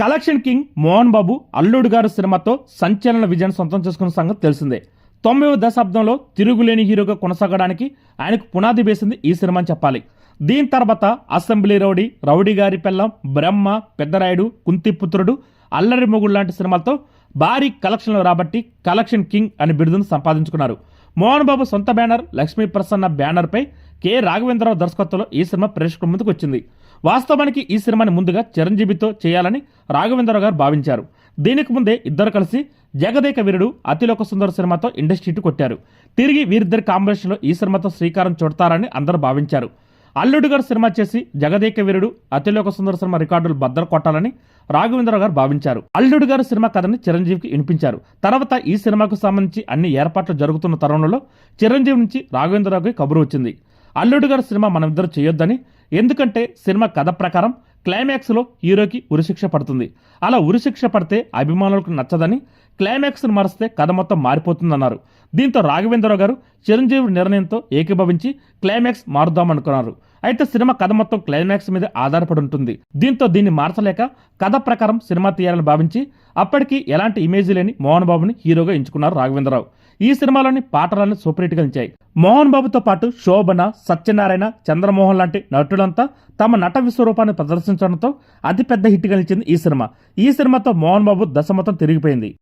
Collection king Mohan Babu అల్లుడు గారు సినిమాతో సంచలన విజయం సొంతం చేసుకున్న సంగతి తెలిసిందే. తొమ్మిదవ దశాబ్దంలో తిరుగులేని హీరోగా కొనసాగడానికి ఆయనకు పునాది వేసింది ఈ సినిమా అని చెప్పాలి. దీని తర్వాత అసెంబ్లీ రౌడీ రౌడీ గారి పెళ్ళం బ్రహ్మ పెద్దరాయుడు కుంతిపుత్రుడు అల్లరి మొగుడు లాంటి సినిమాలతో భారీ కలెక్షన్లు రాబట్టి కలెక్షన్ కింగ్ అని బిరుదును సంపాదించుకున్నారు. మోహన్ బాబు సొంత బ్యానర్ లక్ష్మీ ప్రసన్న బ్యానర్పై కె. రాఘవేంద్రరావు దర్శకత్వంలో ఈ సినిమా ప్రేక్షకుల ముందుకు వచ్చింది. వాస్తవానికి ఈ సినిమాని ముందుగా చిరంజీవితో చేయాలని రాఘవేంద్ర గారు భావించారు. దీనికి ముందే ఇద్దరు కలిసి జగదేక వీరుడు అతిలోక సుందర సినిమాతో ఇండస్ట్రీటు కొట్టారు. తిరిగి వీరిద్దరి కాంబినేషన్లో ఈ సినిమాతో శ్రీకారం చుడతారని అందరూ భావించారు. అల్లుడు గారు సినిమా చేసి జగదేక వీరుడు అతిలోక సుందర సినిమా రికార్డులు బద్దలు కొట్టాలని రాఘవేంద్ర గారు భావించారు. అల్లుడు గారు సినిమా కథని చిరంజీవికి వినిపించారు. తర్వాత ఈ సినిమాకు సంబంధించి అన్ని ఏర్పాట్లు జరుగుతున్న తరుణంలో చిరంజీవి నుంచి రాఘవేంద్రరావుకి కబురు వచ్చింది. అల్లుడు గారు సినిమా మనమిద్దరు చేయొద్దని ఎందుకంటే సినిమా కథ ప్రకారం క్లైమాక్స్లో హీరోకి ఉరిశిక్ష పడుతుంది. అలా ఉరిశిక్ష పడితే అభిమానులకు నచ్చదని క్లైమాక్స్ను మరిస్తే కథ మొత్తం మారిపోతుందన్నారు. దీంతో రాఘవేంద్రరావు గారు చిరంజీవి నిర్ణయంతో ఏకీభవించి క్లైమాక్స్ మారుద్దామనుకున్నారు. అయితే సినిమా కథ మొత్తం క్లైమాక్స్ మీద ఆధారపడి ఉంటుంది. దీంతో దీన్ని మార్చలేక కథ ప్రకారం సినిమా తీయాలని భావించి అప్పటికి ఎలాంటి ఇమేజ్ లేని మోహన్ బాబుని హీరోగా ఎంచుకున్నారు రాఘవేంద్రరావు. ఈ సినిమాలోని పాటలను సూపర్ నిలిచాయి. మోహన్ బాబుతో పాటు శోభన సత్యనారాయణ చంద్రమోహన్ లాంటి నటులంతా తమ నట విశ్వరూపాన్ని ప్రదర్శించడంతో అతిపెద్ద హిట్ నిలిచింది ఈ సినిమా. ఈ సినిమాతో మోహన్ బాబు దశ మొత్తం తిరిగిపోయింది.